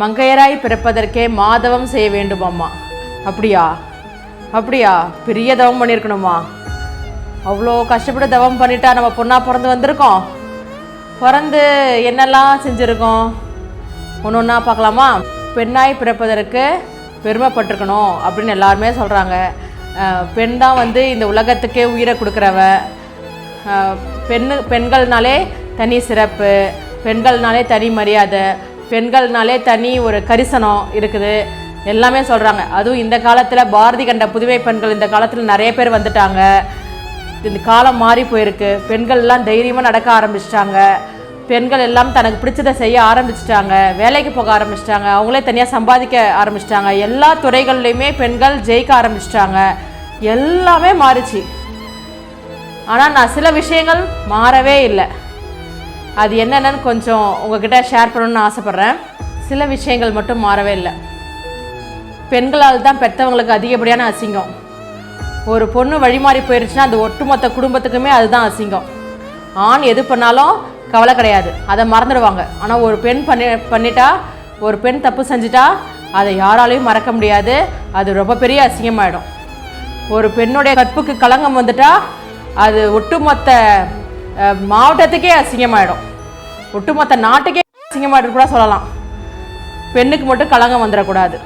மங்கையராய் பிறப்பதற்கே மாதவம் செய்ய வேண்டுமாம்மா அப்படியா? அப்படியா? பெரிய தவம் பண்ணியிருக்கணுமா அவ்வளோ கஷ்டப்பட்டு தவம் பண்ணிட்டா நம்ம பொண்ணாக பிறந்து வந்திருக்கோம். பிறந்து என்னெல்லாம் செஞ்சுருக்கோம்? ஒன்று ஒன்றா பார்க்கலாமா? பெண்ணாய் பிறப்பதற்கு பெருமைப்பட்டிருக்கணும் அப்படின்னு எல்லாருமே சொல்கிறாங்க பெண் தான் வந்து இந்த உலகத்துக்கே உயிரை கொடுக்குறவ. பெண்ணு பெண்கள்னாலே தனி சிறப்பு பெண்கள்னாலே தனி மரியாதை பெண்கள்னாலே தனி ஒரு கரிசனம் இருக்குது. எல்லாமே சொல்கிறாங்க அதுவும் இந்த காலத்தில் பாரதி கண்ட புதுமை பெண்கள் இந்த காலத்தில் நிறைய பேர் வந்துட்டாங்க. இந்த காலம் மாறி போயிருக்கு. பெண்கள் எல்லாம் தைரியமாக நடக்க ஆரம்பிச்சிட்டாங்க. பெண்கள் எல்லாம் தனக்கு பிடிச்சதை செய்ய ஆரம்பிச்சிட்டாங்க. வேலைக்கு போக ஆரம்பிச்சிட்டாங்க. அவங்களே தனியாக சம்பாதிக்க ஆரம்பிச்சிட்டாங்க. எல்லா துறைகள்லையுமே பெண்கள் ஜெயிக்க ஆரம்பிச்சிட்டாங்க. எல்லாமே மாறிச்சு. ஆனால் நான் சில விஷயங்கள் மாறவே இல்லை. அது என்னென்னு கொஞ்சம் உங்ககிட்ட ஷேர் பண்ணணும்னு ஆசைப்பட்றேன். சில விஷயங்கள் மட்டும் மாறவே இல்லை. பெண்களால் தான் பெற்றவங்களுக்கு அதிகப்படியான அசிங்கம். ஒரு பொண்ணு வழிமாறி போயிடுச்சுன்னா அந்த ஒட்டுமொத்த குடும்பத்துக்குமே அதுதான் அசிங்கம். ஆண் எது பண்ணாலும் கவலை கிடையாது. அதை மறந்துடுவாங்க. ஆனால் ஒரு பெண் பண்ணி பண்ணிட்டா ஒரு பெண் தப்பு செஞ்சிட்டா அதை யாராலையும் மறக்க முடியாது. அது ரொம்ப பெரிய அசிங்கமாயிடும். ஒரு பெண்ணுடைய கற்புக்கு களங்கம் வந்துட்டா அது ஒட்டுமொத்த மாவட்டத்துக்கே அசிங்கமாயிடும். ஒட்டுமொத்த நாட்டுக்கே அசிங்கமாயிடும் கூட சொல்லலாம். பெண்ணுக்கு மட்டும் களங்கம் வந்துடக்கூடாது.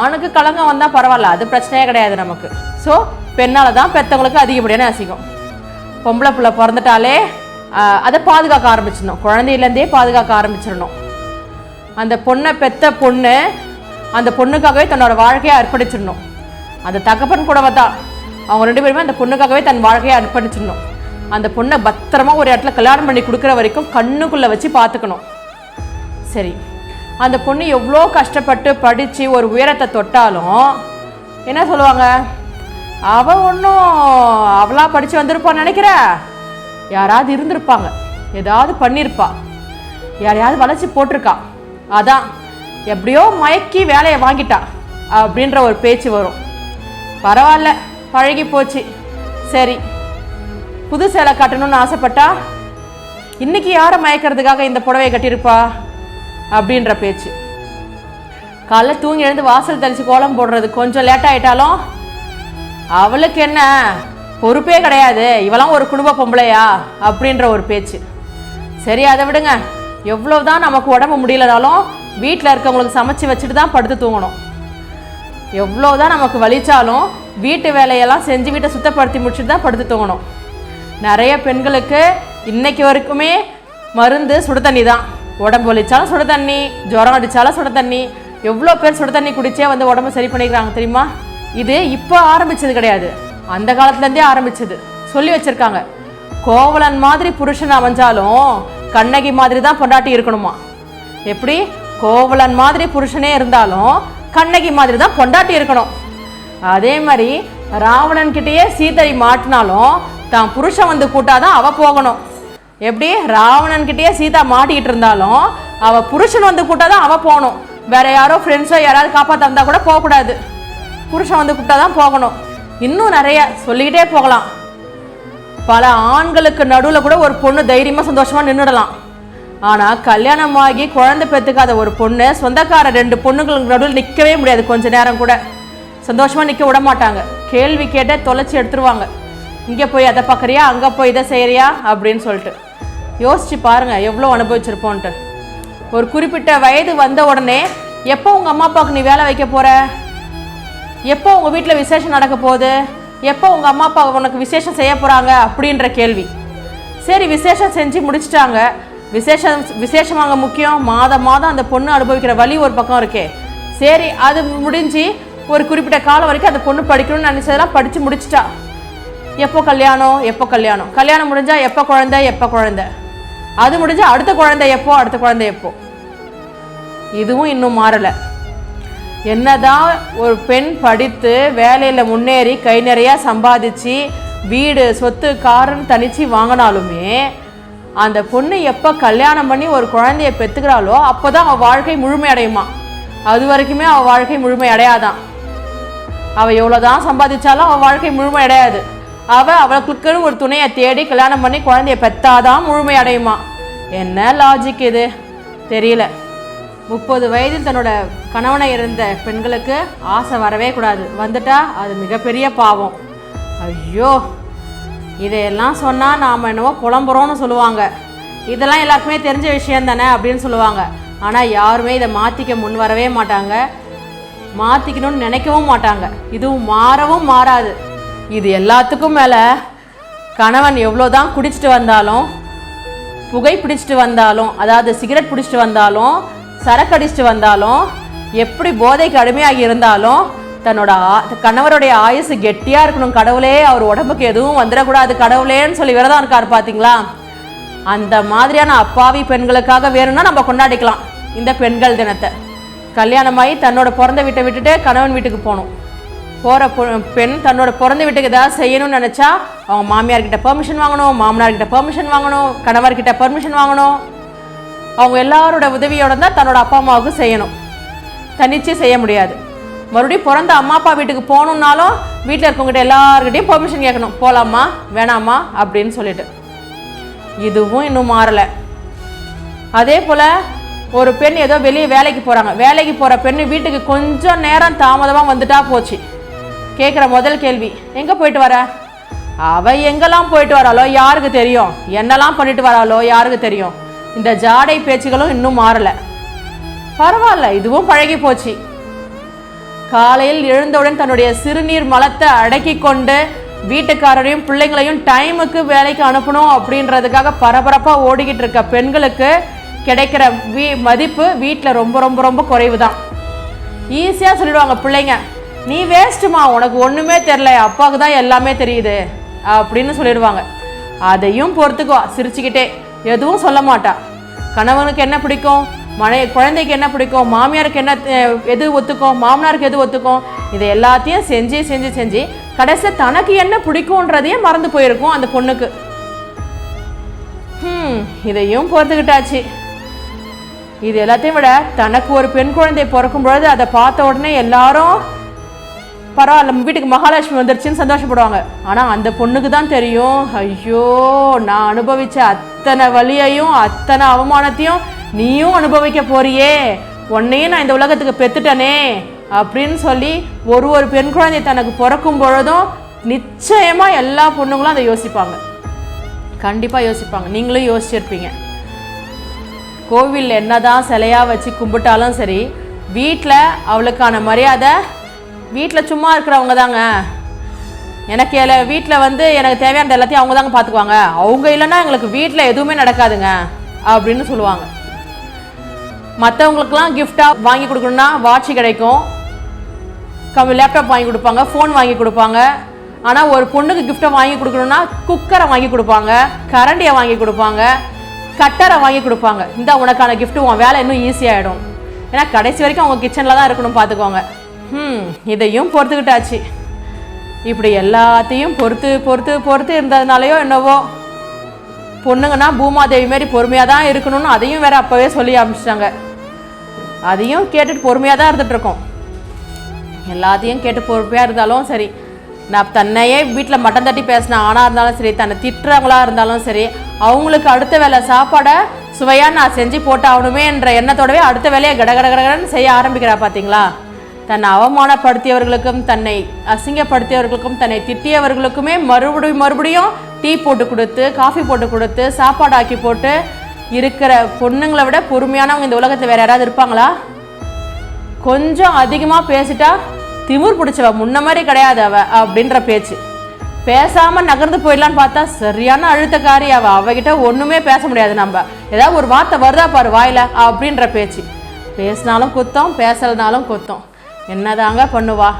ஆணுக்கு களங்கம் வந்தால் பரவாயில்ல அது பிரச்சனையே கிடையாது நமக்கு. ஸோ பெண்ணால் தான் பெற்றவங்களுக்கு அதிகப்படியான அசிங்கம். பொம்பளை பிள்ளை பிறந்துட்டாலே அதை பாதுகாக்க ஆரம்பிச்சிடணும். குழந்தையிலேருந்தே பாதுகாக்க ஆரம்பிச்சிடணும். அந்த பொண்ணை பெத்த பொண்ணு அந்த பொண்ணுக்காகவே தன்னோட வாழ்க்கையை அர்ப்பணிச்சிடணும். அந்த தகப்பன் கூட தான் அவங்க ரெண்டு பேருமே அந்த பொண்ணுக்காகவே தன் வாழ்க்கையை அர்ப்பணிச்சிடணும். அந்த பொண்ணை பத்திரமா ஒரு இடத்துல கல்யாணம் பண்ணி கொடுக்குற வரைக்கும் கண்ணுக்குள்ளே வச்சு பார்த்துக்கணும். சரி அந்த பொண்ணு எவ்வளோ கஷ்டப்பட்டு படித்து ஒரு உயரத்தை தொட்டாலும் என்ன சொல்லுவாங்க? அவ ஒன்றும் அவளாக படித்து வந்திருப்பான்னு நினைக்கிற? யாராவது இருந்திருப்பாங்க. ஏதாவது பண்ணியிருப்பா யாரையாவது வளைச்சி போட்டிருக்கா. அதான் எப்படியோ மயக்கி வேலையை வாங்கிட்டா அப்படின்ற ஒரு பேச்சு வரும். பரவாயில்ல பழகி போச்சு சரி புது சேலை கட்டணும்னு ஆசைப்பட்டா இன்னைக்கு யாரை மயக்கிறதுக்காக இந்த புடவையை கட்டியிருப்பா? அப்படின்ற பேச்சு. காலைல தூங்கி எழுந்து வாசல் தெளிச்சு கோலம் போடுறது கொஞ்சம் லேட் ஆயிட்டாலும் அவளுக்கு என்ன? பொறுப்பே கிடையாது. இவளாம் ஒரு குடும்ப பொம்பளையா? அப்படின்ற ஒரு பேச்சு. சரி அதை விடுங்க. எவ்வளோதான் நமக்கு உடம்பு முடியலனாலும் வீட்டில் இருக்கவங்களுக்கு சமைச்சு வச்சுட்டு தான் படுத்து தூங்கணும். எவ்வளோதான் நமக்கு வலிச்சாலும் வீட்டு வேலையெல்லாம் செஞ்சு வீட்டை சுத்தப்படுத்தி முடிச்சுட்டு தான் படுத்து தூங்கணும். நிறைய பெண்களுக்கு இன்னைக்கு வரைக்குமே மருந்து சுடு தண்ணி தான். உடம்பு வலிச்சாலும் சுடு தண்ணி ஜுரம் அடித்தாலும் சுடு தண்ணி. எவ்வளோ பேர் சுடு தண்ணி குடிச்சே வந்து உடம்பு சரி பண்ணிக்கிறாங்க தெரியுமா? இது இப்போ ஆரம்பிச்சது கிடையாது. அந்த காலத்துலேருந்தே ஆரம்பிச்சது. சொல்லி வச்சிருக்காங்க. கோவலன் மாதிரி புருஷன் அமைஞ்சாலும் கண்ணகி மாதிரி தான் பொண்டாட்டி இருக்கணுமா? எப்படி? கோவலன் மாதிரி புருஷனே இருந்தாலும் கண்ணகி மாதிரி தான் பொண்டாட்டி இருக்கணும். அதே மாதிரி ராவணன் கிட்டேயே சீதை மாட்டினாலும் தான். புருஷன் வந்து கூட்டாதான் அவ போகணும். எப்படி? ராவணன் கிட்டேயே சீதா மாட்டிக்கிட்டு இருந்தாலும் அவ புருஷன் வந்து கூட்டாதான் அவ போகணும். வேற யாரோ ஃப்ரெண்ட்ஸோ யாராவது காப்பாற்ற வந்தா கூட போகக்கூடாது. புருஷன் வந்து கூட்டாதான் போகணும். இன்னும் நிறைய சொல்லிக்கிட்டே போகலாம். பல ஆண்களுக்கு நடுவில் கூட ஒரு பொண்ணு தைரியமாக சந்தோஷமாக நின்றுடலாம் ஆனால் கல்யாணமாகி குழந்தை பெற்றுக்காத ஒரு பொண்ணு சொந்தக்கார ரெண்டு பொண்ணுங்களுக்கு நடுவில் நிற்கவே முடியாது கொஞ்ச நேரம் கூட. சந்தோஷமாக நிற்க விட மாட்டாங்க. கேள்வி கேட்டால் தொலைச்சி எடுத்துருவாங்க. இங்கே போய் அதை பார்க்குறியா? அங்கே போய் இதை செய்கிறியா அப்படின்னு சொல்லிட்டு. யோசிச்சு பாருங்கள் எவ்வளோ அனுபவிச்சிருப்போன்ட்டு. ஒரு குறிப்பிட்ட வயது வந்த உடனே எப்போ உங்கள் அம்மா அப்பாவுக்கு நீ வேலை வைக்க போகிற எப்போ உங்கள் வீட்டில் விசேஷம் நடக்க போகுது? எப்போ உங்கள் அம்மா அப்பா உனக்கு விசேஷம் செய்ய போகிறாங்க அப்படின்ற கேள்வி. சரி விசேஷம் செஞ்சு முடிச்சிட்டாங்க. விசேஷம் விசேஷம் அங்கே முக்கியம். மாதம் மாதம் அந்த பொண்ணு அனுபவிக்கிற வழி ஒரு பக்கம் இருக்கே. சரி அது முடிஞ்சு ஒரு குறிப்பிட்ட காலம் வரைக்கும் அந்த பொண்ணு படிக்கணும்னு நினச்சதெல்லாம் படித்து முடிச்சிட்டா. எப்போ கல்யாணம் எப்போ கல்யாணம்? கல்யாணம் முடிஞ்சால் எப்போ குழந்தை எப்போ குழந்தை? அது முடிஞ்சால் அடுத்த குழந்தை எப்போ அடுத்த குழந்தை எப்போ? இதுவும் இன்னும் மாறலை. என்னதான் ஒரு பெண் படித்து வேலையில் முன்னேறி கை நிறையா சம்பாதிச்சு வீடு சொத்து காருன்னு தனிச்சு வாங்கினாலுமே அந்த பொண்ணு எப்போ கல்யாணம் பண்ணி ஒரு குழந்தைய பெற்றுக்கிறாளோ அப்போ தான் அவள் வாழ்க்கை முழுமையடையுமா? அது வரைக்குமே அவள் வாழ்க்கை முழுமை அடையாதான் அவள் எவ்வளோதான் சம்பாதிச்சாலும் அவள் வாழ்க்கை முழுமை அடையாது அவள் அவளுக்கு ஒரு துணையை தேடி கல்யாணம் பண்ணி குழந்தைய பெத்தாதான் முழுமை அடையுமா? என்ன லாஜிக் இது? தெரியல. முப்பது வயதில் தன்னோட கணவனை இருந்த பெண்களுக்கு ஆசை வரவே கூடாது. வந்துட்டா அது மிகப்பெரிய பாவம். ஐயோ இதையெல்லாம் சொன்னால் நாம் என்னவோ புலம்புறோம்னு சொல்லுவாங்க. இதெல்லாம் எல்லாருக்குமே தெரிஞ்ச விஷயம் தானே அப்படின்னு சொல்லுவாங்க. ஆனால் யாருமே இதை மாற்றிக்க முன் வரவே மாட்டாங்க. மாற்றிக்கணும்னு நினைக்கவும் மாட்டாங்க. இதுவும் மாறவும் மாறாது. இது எல்லாத்துக்கும் மேலே கணவன் எவ்வளோதான் குடிச்சிட்டு வந்தாலும் புகை பிடிச்சிட்டு வந்தாலும் அதாவது சிகரெட் பிடிச்சிட்டு வந்தாலும் சரக்கு அடிச்சிட்டு வந்தாலும் எப்படி போதைக்கு அடிமையாகி இருந்தாலும் தன்னோட ஆ- கணவருடைய ஆயுசு கெட்டியாக இருக்கணும். கடவுளே அவர் உடம்புக்கு எதுவும் வந்துடக்கூடாது. கடவுளேன்னு சொல்லி விரதம் இருக்கார் பார்த்தீங்களா அந்த மாதிரியான அப்பாவி பெண்களுக்காக வேணும்னா நம்ம கொண்டாடிக்கலாம். இந்த பெண்கள் தினத்தை. கல்யாணமாகி தன்னோட பிறந்த வீட்டை விட்டுட்டு கணவன் வீட்டுக்கு போகணும். போகிற பெண் தன்னோட பிறந்த வீட்டுக்கு ஏதாவது செய்யணும்னு நினச்சா அவங்க மாமியார்கிட்ட பெர்மிஷன் வாங்கணும் மாமனார்கிட்ட பெர்மிஷன் வாங்கணும் கணவர்கிட்ட பெர்மிஷன் வாங்கணும். அவங்க எல்லாரோட உதவியோட தான் தன்னோட அப்பா அம்மாவுக்கு செய்யணும். தனிச்சு செய்ய முடியாது. மறுபடியும் பிறந்த அம்மா அப்பா வீட்டுக்கு போகணுன்னாலும் வீட்டில் இருக்கவங்ககிட்ட எல்லாருக்கிட்டையும் பெர்மிஷன் கேட்கணும். போகலாமா வேணாமா அப்படின்னு சொல்லிட்டு. இதுவும் இன்னும் மாறலை. அதே போல் ஒரு பெண் ஏதோ வெளியே வேலைக்கு போகிறாங்க வேலைக்கு போகிற பெண் வீட்டுக்கு கொஞ்சம் நேரம் தாமதமாக வந்துட்டா போச்சு. கேட்குற முதல் கேள்வி. எங்கே போயிட்டு வர? அவ எங்கெல்லாம் போயிட்டு வராளோ யாருக்கு தெரியும்? என்னெல்லாம் பண்ணிட்டு வராளோ யாருக்கு தெரியும்? இந்த ஜாடை பேச்சுகளும் இன்னும் மாறலை. பரவாயில்ல இதுவும் பழகி போச்சு. காலையில் எழுந்தவுடன் தன்னுடைய சிறுநீர் மலத்தை அடக்கி கொண்டு வீட்டுக்காரரையும் பிள்ளைங்களையும் டைமுக்கு வேலைக்கு அனுப்பணும் அப்படின்றதுக்காக பரபரப்பாக ஓடிக்கிட்டு இருக்க பெண்களுக்கு கிடைக்கிற வீ மதிப்பு வீட்டில் ரொம்ப ரொம்ப ரொம்ப குறைவு தான் ஈஸியாக சொல்லிடுவாங்க பிள்ளைங்க. நீ வேஸ்ட்டுமா உனக்கு ஒன்றுமே தெரில அப்பாவுக்கு தான் எல்லாமே தெரியுது அப்படின்னு சொல்லிடுவாங்க. அதையும் பொறுத்துக்குவா சிரிச்சுக்கிட்டே. எதுவும் சொல்ல மாட்டா. கணவனுக்கு என்ன பிடிக்கும்? மனை குழந்தைக்கு என்ன பிடிக்கும்? மாமியாருக்கு என்ன எது ஒத்துக்கும்? மாமனாருக்கு எது ஒத்துக்கும்? இதை எல்லாத்தையும் செஞ்சு செஞ்சு செஞ்சு கடைசி தனக்கு என்ன பிடிக்கும்ன்றதையே மறந்து போயிருக்கும் அந்த பொண்ணுக்கு. ஹம் இதையும் பொறுத்துக்கிட்டாச்சு. இது எல்லாத்தையும் விட தனக்கு ஒரு பெண் குழந்தை பிறக்கும் பொழுது அதை பார்த்த உடனே எல்லாரும் பரவாயில்ல நம்ம வீட்டுக்கு மகாலட்சுமி வந்துருச்சுன்னு சந்தோஷப்படுவாங்க. ஆனால் அந்த பொண்ணுக்கு தான் தெரியும் ஐயோ நான் அனுபவித்த அத்தனை வழியையும் அத்தனை அவமானத்தையும் நீயும் அனுபவிக்க போறியே. உன்னையும் நான் இந்த உலகத்துக்கு பெத்துட்டனே அப்படின்னு சொல்லி ஒரு ஒரு பெண் குழந்தை தனக்கு பிறக்கும் பொழுதும் நிச்சயமாக எல்லா பொண்ணுங்களும் அதை யோசிப்பாங்க. கண்டிப்பாக யோசிப்பாங்க. நீங்களும் யோசிச்சிருப்பீங்க. கோவிலில் என்னதான் சிலையாக வச்சு கும்பிட்டாலும் சரி வீட்டில் அவளுக்கான மரியாதை வீட்டில் சும்மா இருக்கிறவங்க தாங்க. எனக்கு எல வீட்டில் வந்து எனக்கு தேவையானது எல்லாத்தையும் அவங்க தாங்க பார்த்துக்குவாங்க அவங்க இல்லைன்னா எங்களுக்கு வீட்டில் எதுவுமே நடக்காதுங்க அப்படின்னு சொல்லுவாங்க. மற்றவங்களுக்குலாம் கிஃப்டாக வாங்கி கொடுக்கணுன்னா வாட்ச் கிடைக்கும். கம் லேப்டாப் வாங்கி கொடுப்பாங்க ஃபோன் வாங்கி கொடுப்பாங்க. ஆனால் ஒரு பொண்ணுக்கு கிஃப்ட்டை வாங்கி கொடுக்கணுன்னா குக்கரை வாங்கி கொடுப்பாங்க கரண்டியை வாங்கி கொடுப்பாங்க கட்டரை வாங்கி கொடுப்பாங்க. இந்த உனக்கான கிஃப்ட்டு உன் வேலை இன்னும் ஈஸியாகிடும் ஏன்னா கடைசி வரைக்கும் அவங்க கிச்சனில் தான் இருக்கணும் பார்த்துக்கோங்க ம் இதையும் பொறுத்துக்கிட்டாச்சு. இப்படி எல்லாத்தையும் பொறுத்து பொறுத்து பொறுத்து இருந்ததுனாலையோ என்னவோ பொண்ணுங்கன்னா பூமாதேவி மாதிரி பொறுமையாக தான் இருக்கணும்னு அதையும் வேற அப்போவே சொல்லி ஆரம்பிச்சிட்டாங்க அதையும் கேட்டுட்டு பொறுமையாக தான் இருந்துகிட்ருக்கோம் எல்லாத்தையும் கேட்டு பொறுப்பையாக இருந்தாலும் சரி நான் தன்னையே வீட்டில் மட்டம் தட்டி பேசின ஆணாக இருந்தாலும் சரி தன்னை திட்டுறவங்களாக இருந்தாலும் சரி அவங்களுக்கு அடுத்த வேலை சாப்பாடை சுவையாக நான் செஞ்சு போட்டாகணுமே என்ற எண்ணத்தோடவே அடுத்த வேலையை கடகட கட கடகடன்னு செய்ய ஆரம்பிக்கிறா பார்த்தீங்களா தன்னை அவமானப்படுத்தியவர்களுக்கும் தன்னை அசிங்கப்படுத்தியவர்களுக்கும் தன்னை திட்டியவர்களுக்குமே மறுபடியும் மறுபடியும் டீ போட்டு கொடுத்து காஃபி போட்டு கொடுத்து சாப்பாடு ஆக்கி போட்டு இருக்கிற பொண்ணுங்களை விட பொறுமையானவங்க இந்த உலகத்தில் வேற யாராவது இருப்பாங்களா? கொஞ்சம் அதிகமாக பேசிட்டா திமிர் பிடிச்சவ முன்ன மாதிரி கிடையாது அவ அப்படின்ற பேச்சு. பேசாமல் நகர்ந்து போயிடலான்னு பார்த்தா சரியான அழுத்தக்காரி அவ. அவகிட்ட ஒன்றுமே பேச முடியாது நம்ம. ஏதாவது ஒரு வார்த்தை வருதா பாரு வாயில அப்படின்ற பேச்சு. பேசினாலும் குத்தம் பேசலனாலும் குத்தம். என்னதாங்க பண்ணுவா?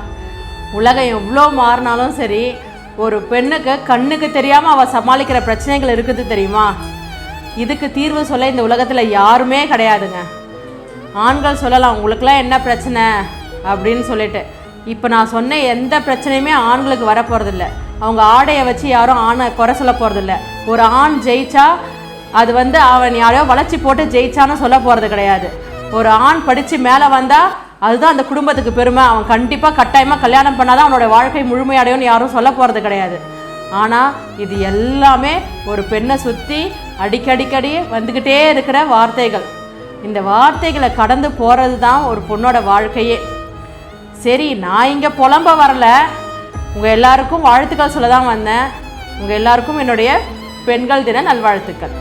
உலகம் எவ்வளோ மாறினாலும் சரி ஒரு பெண்ணுக்கு கண்ணுக்கு தெரியாமல் அவள் சமாளிக்கிற பிரச்சனைகள் இருக்குது தெரியுமா? இதுக்கு தீர்வு சொல்ல இந்த உலகத்தில் யாருமே கிடையாதுங்க. ஆண்கள் சொல்லலாம் உங்களுக்குலாம் என்ன பிரச்சனை? அப்படின்னு சொல்லிட்டு. இப்போ நான் சொன்ன எந்த பிரச்சனையுமே ஆண்களுக்கு வர போகிறதில்ல அவங்க ஆடையை வச்சு யாரும் ஆணை குறை சொல்ல போகிறதில்ல ஒரு ஆண் ஜெயிச்சா அது வந்து அவன் யாரையோ வளர்ச்சி போட்டு ஜெயிச்சான்னு சொல்ல போகிறது கிடையாது. ஒரு ஆண் படித்து மேலே வந்தால் அதுதான் அந்த குடும்பத்துக்கு பெருமை. அவன் கண்டிப்பாக கட்டாயமாக கல்யாணம் பண்ணாதான் அவனோட வாழ்க்கை முழுமையடையும்னு யாரும் சொல்ல போகிறது கிடையாது. ஆனால் இது எல்லாமே ஒரு பெண்ணை சுற்றி அடிக்கடிக்கடி வந்துக்கிட்டே இருக்கிற வார்த்தைகள். இந்த வார்த்தைகளை கடந்து போகிறது தான் ஒரு பொண்ணோட வாழ்க்கையே. சரி நான் இங்கே புலம்ப வரல. உங்கள் எல்லாருக்கும் வாழ்த்துக்கள் சொல்ல தான் வந்தேன். உங்கள் எல்லாருக்கும் என்னுடைய பெண்கள் தின நல்வாழ்த்துக்கள்.